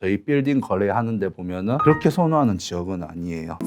저희 빌딩 거래하는데 보면은 그렇게 선호하는 지역은 아니에요.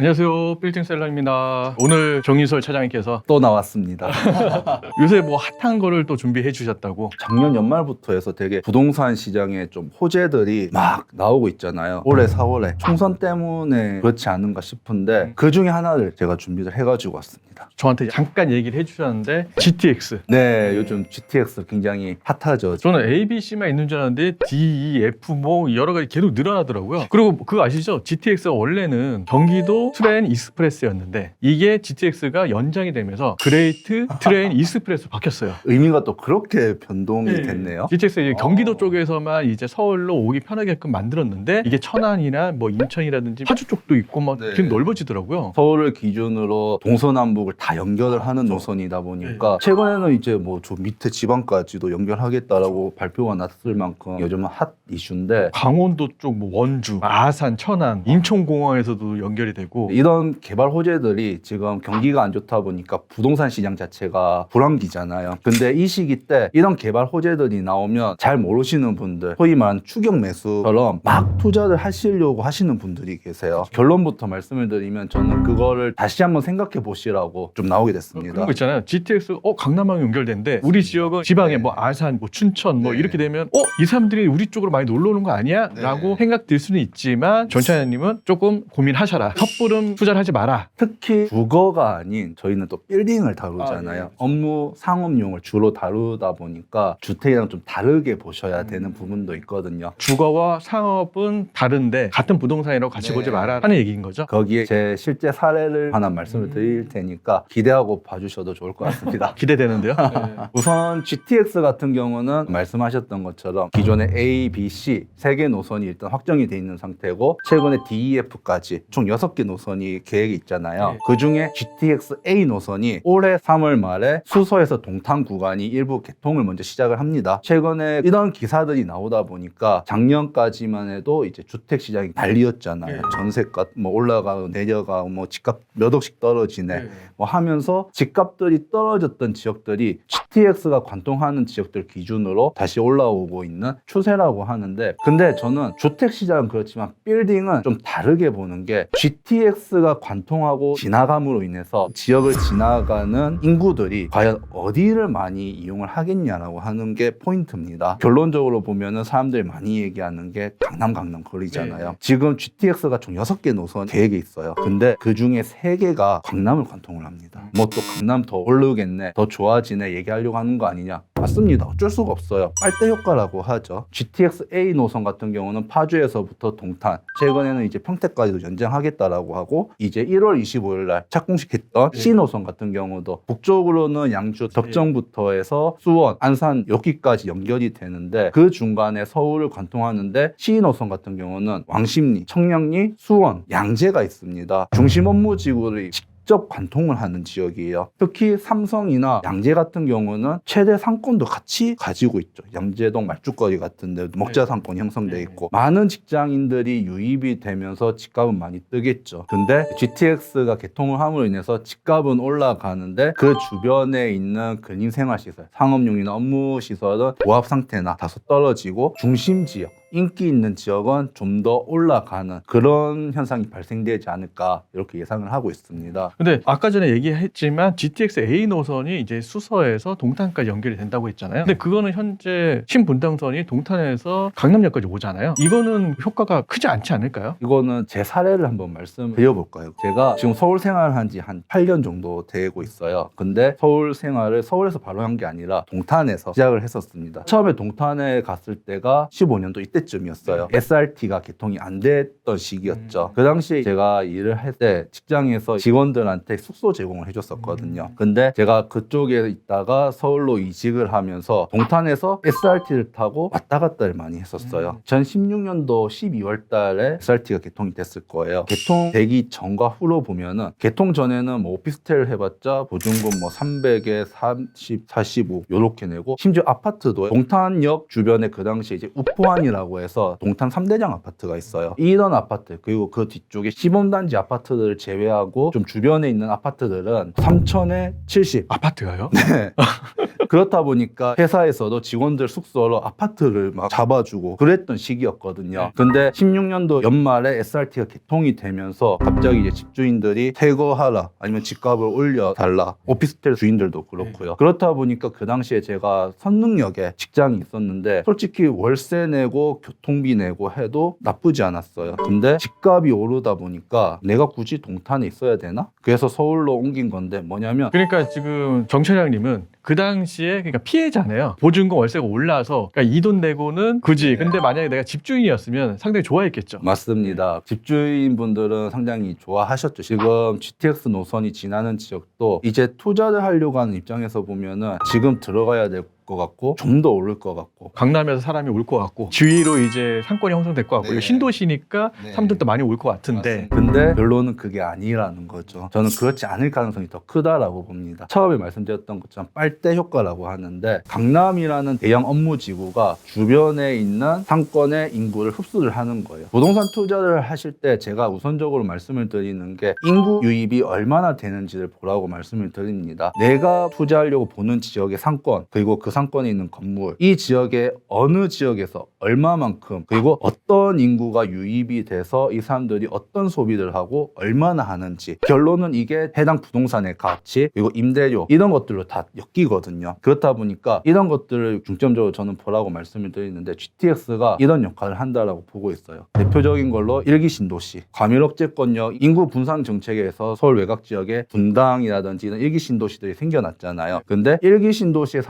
안녕하세요. 빌딩셀러입니다. 오늘 정인설 차장님께서 또 나왔습니다. 요새 뭐 핫한 거를 또 준비해 주셨다고. 작년 연말부터 해서 되게 부동산 시장에 좀 호재들이 막 나오고 있잖아요. 올해 4월에 총선 때문에 그렇지 않은가 싶은데 그 중에 하나를 제가 준비를 해가지고 왔습니다. 저한테 잠깐 얘기를 해 주셨는데 GTX. 네, 요즘 GTX 굉장히 핫하죠. 저는 A, B, C만 있는 줄 알았는데 D, E, F 뭐 여러 가지 계속 늘어나더라고요. 그리고 그거 아시죠? GTX가 원래는 경기도 트레인 이스프레스였는데 이게 GTX가 연장이 되면서 그레이트 트레인 이스프레스 바뀌었어요. 의미가 또 그렇게 변동이 네. 됐네요. GTX 이제 경기도 어. 쪽에서만 이제 서울로 오기 편하게끔 만들었는데 이게 천안이나 뭐 인천이라든지 파주 쪽도 있고 막 네. 되게 넓어지더라고요. 서울을 기준으로 동서남북을 다 연결을 하는 노선이다 보니까 네. 최근에는 이제 뭐 저 밑에 지방까지도 연결하겠다라고 발표가 났을 만큼 요즘은 핫 이슈인데 강원도 쪽 뭐 원주, 아산, 천안, 인천공항에서도 연결이 되고 이런 개발 호재들이 지금 경기가 안 좋다 보니까 부동산 시장 자체가 불황기잖아요. 근데 이 시기 때 이런 개발 호재들이 나오면 잘 모르시는 분들, 소위 말하는 추격 매수처럼 막 투자를 하시려고 하시는 분들이 계세요. 결론부터 말씀을 드리면 저는 그거를 다시 한번 생각해 보시라고 좀 나오게 됐습니다. 그런 거 있잖아요. GTX 어 강남항 연결된데 우리 지역은 지방에 뭐 아산, 뭐 춘천 뭐 네. 이렇게 되면 어 이 사람들이 우리 쪽으로 많이 놀러 오는 거 아니야?라고 네. 생각 들 수는 있지만 전차장님은 조금 고민하셔라. 섣 부름 투자를 하지 마라. 특히 주거가 아닌 저희는 또 빌딩을 다루잖아요. 아, 네. 업무 상업용을 주로 다루다 보니까 주택이랑 좀 다르게 보셔야 음. 되는 부분도 있거든요. 주거와 상업은 다른데 같은 부동산이라고 같이 네. 보지 마라 하는 얘기인 거죠. 거기에 제 실제 사례를 하나 말씀을 음. 드릴 테니까 기대하고 봐주셔도 좋을 것 같습니다. 기대되는데요. 우선 GTX 같은 경우는 말씀하셨던 것처럼 기존의 A, B, C 세 개 노선이 일단 확정이 돼 있는 상태고 최근에 D, E, F까지 총 6개 노선 이 계획이 있잖아요. 네. 그 중에 GTX A 노선이 올해 3월 말에 수서에서 동탄 구간이 일부 개통을 먼저 시작을 합니다. 최근에 이런 기사들이 나오다 보니까 작년까지만 해도 이제 주택 시장이 난리였잖아요. 네. 전세값 뭐 올라가고 내려가고 뭐 집값 몇 억씩 떨어지네. 뭐 하면서 집값들이 떨어졌던 지역들이 GTX가 관통하는 지역들 기준으로 다시 올라오고 있는 추세라고 하는데 근데 저는 주택 시장은 그렇지만 빌딩은 좀 다르게 보는 게 GTX 가 관통하고 지나감으로 인해서 지역을 지나가는 인구들이 과연 어디를 많이 이용을 하겠냐라고 하는 게 포인트입니다. 결론적으로 보면은 사람들이 많이 얘기하는 게 강남 강남 거리잖아요. 네. 지금 GTX가 총 6개 노선 계획에 있어요. 근데 그 중에 3개가 강남을 관통을 합니다. 뭐 또 강남 더 오르겠네, 더 좋아지네 얘기하려고 하는 거 아니냐? 맞습니다. 어쩔 수가 없어요. 빨대 효과라고 하죠. GTX A 노선 같은 경우는 파주에서부터 동탄, 최근에는 이제 평택까지도 연장하겠다라고 하고 이제 1월 25일 날 착공식했던 네. C 노선 같은 경우도 북쪽으로는 양주, 덕정부터 해서 수원, 안산 여기까지 연결이 되는데 그 중간에 서울을 관통하는데 C 노선 같은 경우는 왕십리, 청량리, 수원, 양재가 있습니다. 중심 업무 지구를 직접 관통을 하는 지역이에요. 특히 삼성이나 양재 같은 경우는 최대 상권도 같이 가지고 있죠. 양재동 말죽거리 같은 데 먹자 상권 형성돼 네. 있고 많은 직장인들이 유입이 되면서 집값은 많이 뜨겠죠. 근데 GTX가 개통을 함으로 인해서 집값은 올라가는데 그 주변에 있는 근인생활시설, 상업용이나 업무 시설은 보합 상태나 다소 떨어지고 중심 지역 인기 있는 지역은 좀 더 올라가는 그런 현상이 발생되지 않을까 이렇게 예상을 하고 있습니다. 근데 아까 전에 얘기했지만 GTX A 노선이 이제 수서에서 동탄까지 연결이 된다고 했잖아요. 근데 그거는 현재 신분당선이 동탄에서 강남역까지 오잖아요. 이거는 효과가 크지 않지 않을까요? 이거는 제 사례를 한번 말씀드려볼까요? 제가 지금 서울 생활한 지 한 8년 정도 되고 있어요. 근데 서울 생활을 서울에서 바로 한 게 아니라 동탄에서 시작을 했었습니다. 처음에 동탄에 갔을 때가 15년도 이때 쯤이었어요. SRT가 개통이 안 됐던 시기였죠. 음. 그 당시에 제가 일을 할 때 직장에서 직원들한테 숙소 제공을 해줬었거든요. 음. 근데 제가 그쪽에 있다가 서울로 이직을 하면서 동탄에서 SRT를 타고 왔다 갔다를 많이 했었어요. 음. 2016년도 12월 달에 SRT가 개통이 됐을 거예요. 개통되기 전과 후로 보면은 개통 전에는 뭐 오피스텔 해봤자 보증금 뭐 300에 30, 45 요렇게 내고 심지어 아파트도 동탄역 주변에 그 당시에 이제 우포안이라고 아파트라고 해서 동탄 3대장 아파트가 있어요. 이런 아파트 그리고 그 뒤쪽에 시범단지 아파트들을 제외하고 좀 주변에 있는 아파트들은 3천에 70. 아파트가요? 네. 그렇다 보니까 회사에서도 직원들 숙소로 아파트를 막 잡아주고 그랬던 시기였거든요. 근데 16년도 연말에 SRT가 개통이 되면서 갑자기 이제 집주인들이 퇴거하라 아니면 집값을 올려달라 오피스텔 주인들도 그렇고요. 그렇다 보니까 그 당시에 제가 선릉역에 직장이 있었는데 솔직히 월세 내고 교통비 내고 해도 나쁘지 않았어요. 근데 집값이 오르다 보니까 내가 굳이 동탄에 있어야 되나? 그래서 서울로 옮긴 건데 뭐냐면 그러니까 지금 정 차장님은 그 당시에 그러니까 피해자네요. 보증금 월세가 올라서 그러니까 이 돈 내고는 굳이. 근데 만약에 내가 집주인이었으면 상당히 좋아했겠죠. 맞습니다. 집주인분들은 상당히 좋아하셨죠. 지금 GTX 노선이 지나는 지역도 이제 투자를 하려고 하는 입장에서 보면은 지금 들어가야 될 것 같고 좀 더 오를 것 같고 강남에서 사람이 올 것 같고 주위로 이제 상권이 형성될 것 같고 네. 이거 신도시니까 네. 사람들도 많이 올 것 같은데 근데 결론은 그게 아니라는 거죠. 저는 그렇지 않을 가능성이 더 크다라고 봅니다. 처음에 말씀드렸던 것처럼 빨대 효과라고 하는데 강남이라는 대형 업무 지구가 주변에 있는 상권의 인구를 흡수를 하는 거예요. 부동산 투자를 하실 때 제가 우선적으로 말씀을 드리는 게 인구 유입이 얼마나 되는지를 보라고 말씀을 드립니다. 내가 투자하려고 보는 지역의 상권 그리고 그 상권에 있는 건물 이 지역의 어느 지역에서 얼마만큼 그리고 어떤 인구가 유입이 돼서 이 사람들이 어떤 소비를 하고 얼마나 하는지 결론은 이게 해당 부동산의 가치 그리고 임대료 이런 것들로 다 엮이거든요. 그렇다 보니까 이런 것들을 중점적으로 저는 보라고 말씀을 드리는데 GTX가 이런 역할을 한다라고 보고 있어요. 대표적인 걸로 일기 신도시 과밀억제권역 인구 분산 정책에서 서울 외곽 지역에 분당이라든지 이런 일기 신도시들이 생겨났잖아요. 근데 일기 신도시의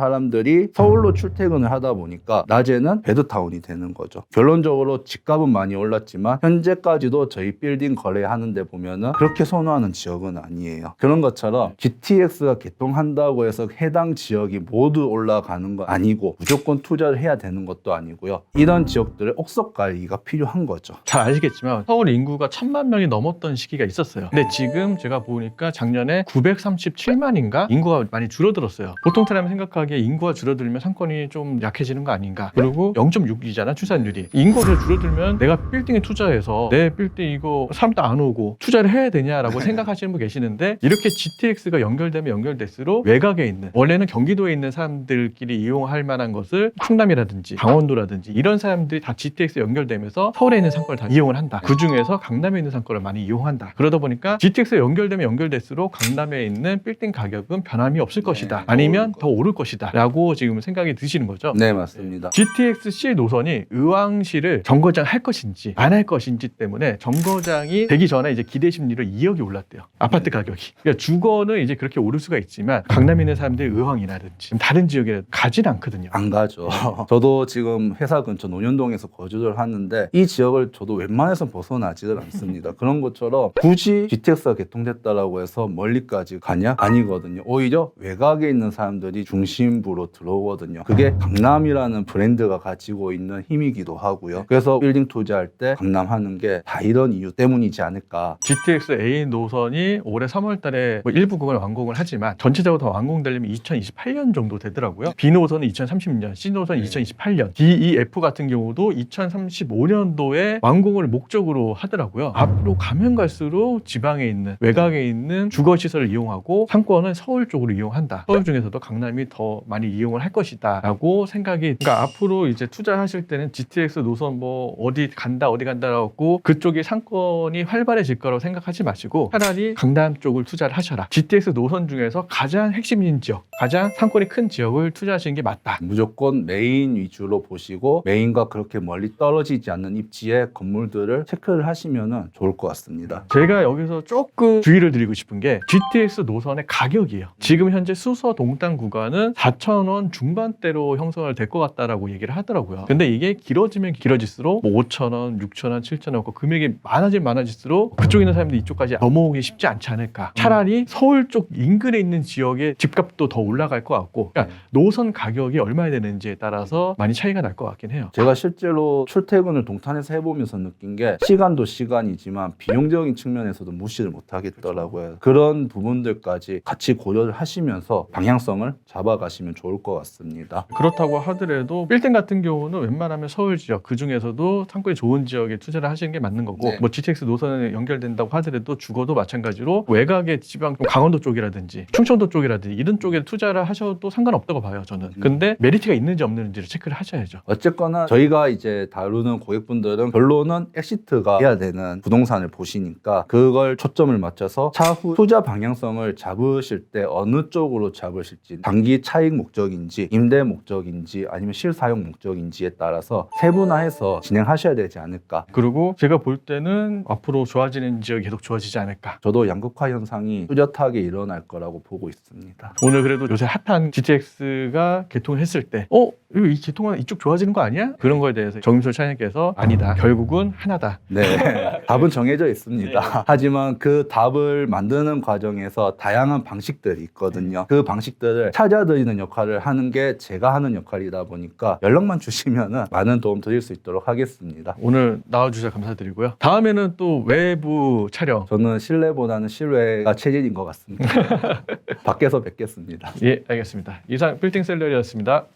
사람들이 서울로 출퇴근을 하다 보니까 낮에는 베드타운이 되는 거죠. 결론적으로 집값은 많이 올랐지만 현재까지도 저희 빌딩 거래하는데 보면은 그렇게 선호하는 지역은 아니에요. 그런 것처럼 GTX가 개통한다고 해서 해당 지역이 모두 올라가는 건 아니고 무조건 투자를 해야 되는 것도 아니고요. 이런 지역들의 옥석 관리가 필요한 거죠. 잘 아시겠지만 서울 인구가 천만 명이 넘었던 시기가 있었어요. 근데 지금 제가 보니까 작년에 937만인가 인구가 많이 줄어들었어요. 보통 사람이 생각하기에 인구가 줄어 들면 상권이 좀 약해지는 거 아닌가. 그리고 0.6이잖아 출산율이. 인구가 줄어들면 내가 빌딩에 투자해서 내 빌딩 이거 사람도 안 오고 투자를 해야 되냐라고 생각하시는 분 계시는데 이렇게 GTX가 연결되면 연결될수록 외곽에 있는 원래는 경기도에 있는 사람들끼리 이용할 만한 것을 충남이라든지 강원도라든지 이런 사람들이 다 GTX 에 연결되면서 서울에 있는 상권을 다 이용을 한다. 그 중에서 강남에 있는 상권을 많이 이용한다. 그러다 보니까 GTX에 연결되면 연결될수록 강남에 있는 빌딩 가격은 변함이 없을 것이다. 아니면 더 오를 것이다. 라고 지금 생각이 드시는 거죠. 네, 맞습니다. GTX-C 노선이 의왕시를 정거장 할 것인지 안 할 것인지 때문에 정거장이 되기 전에 이제 기대 심리로 2억이 올랐대요. 아파트 가격이. 그러니까 주거는 이제 그렇게 오를 수가 있지만 강남에 있는 사람들이 의왕이라든지 다른 지역에 가진 않거든요. 안 가죠. 저도 지금 회사 근처 논현동에서 거주를 하는데 이 지역을 저도 웬만해서 벗어나지를 않습니다. 그런 것처럼 굳이 GTX가 개통됐다라고 해서 멀리까지 가냐? 아니거든요. 오히려 외곽에 있는 사람들이 중심부로 들어 오거든요. 그게 강남이라는 브랜드가 가지고 있는 힘이기도 하고요. 그래서 빌딩 투자할 때 강남 하는 게 다 이런 이유 때문이지 않을까. GTX A 노선이 올해 3월 달에 뭐 일부 구간을 완공을 하지만 전체적으로 다 완공되려면 2028년 정도 되더라고요. B 노선은 2030년, C 노선은 네. 2028년, D, E, F 같은 경우도 2035년도에 완공을 목적으로 하더라고요. 앞으로 가면 갈수록 지방에 있는 외곽에 있는 주거 시설을 이용하고 상권은 서울 쪽으로 이용한다. 서울 중에서도 강남이 더 많이 이용 을 할 것이다라고 생각이 그러니까 앞으로 이제 투자하실 때는 GTX 노선 뭐 어디 간다 어디 간다라고 그쪽이 상권이 활발해질 거라고 생각하지 마시고 차라리 강남 쪽을 투자를 하셔라. GTX 노선 중에서 가장 핵심인 지역, 가장 상권이 큰 지역을 투자하시는 게 맞다. 무조건 메인 위주로 보시고 메인과 그렇게 멀리 떨어지지 않는 입지의 건물들을 체크를 하시면 좋을 것 같습니다. 제가 여기서 조금 주의를 드리고 싶은 게 GTX 노선의 가격이에요. 지금 현재 수서 동탄 구간은 4,000원 중반대로 형성을 될 것 같다라고 얘기를 하더라고요. 근데 이게 길어지면 길어질수록 뭐 5,000원, 6,000원, 7,000원 그 금액이 많아지면 많아질수록 그쪽에 있는 사람들이 이쪽까지 넘어오기 쉽지 않지 않을까. 차라리 서울 쪽 인근에 있는 지역의 집값도 더 올라갈 것 같고 그러니까 노선 가격이 얼마나 되는지에 따라서 많이 차이가 날 것 같긴 해요. 제가 실제로 출퇴근을 동탄에서 해보면서 느낀 게 시간도 시간이지만 비용적인 측면에서도 무시를 못 하겠더라고요. 그런 부분들까지 같이 고려를 하시면서 방향성을 잡아가시면 좋을 것것 같습니다. 그렇다고 하더라도 빌딩 같은 경우는 웬만하면 서울 지역 그 중에서도 상권이 좋은 지역에 투자를 하시는 게 맞는 거고 네. 뭐 GTX 노선에 연결된다고 하더라도 죽어도 마찬가지로 외곽의 지방 강원도 쪽이라든지 충청도 쪽이라든지 이런 쪽에 투자 를 하셔도 상관없다고 봐요 저는. 음. 근데 메리트가 있는지 없는지를 체크를 하셔야죠. 어쨌거나 저희가 이제 다루는 고객분들은 결론은 엑시트가 해야 되는 부동산을 보시니까 그걸 초점을 맞춰서 차후 투자 방향성을 잡으실 때 어느 쪽으로 잡으실지 단기 차익 목적인지 임대 목적인지 아니면 실사용 목적인지에 따라서 세분화해서 진행하셔야 되지 않을까 그리고 제가 볼 때는 앞으로 좋아지는 지역이 계속 좋아지지 않을까. 저도 양극화 현상이 뚜렷하게 일어날 거라고 보고 있습니다. 오늘 그래도 요새 핫한 GTX가 개통을 했을 때, 어? 이 개통은 이쪽 좋아지는 거 아니야? 그런 거에 대해서 정임솔 차장님께서 아니다. 결국은 하나다. 네, 답은 정해져 있습니다. 하지만 그 답을 만드는 과정에서 다양한 방식들이 있거든요. 그 방식들을 찾아드리는 역할을 하는 게 제가 하는 역할이다 보니까 연락만 주시면 많은 도움 드릴 수 있도록 하겠습니다. 오늘 나와주셔서 감사드리고요. 다음에는 또 외부 촬영. 저는 신뢰보다는 신뢰가 체질인 것 같습니다. 밖에서 뵙겠습니다. 예, 알겠습니다. 이상 빌딩 셀러리였습니다.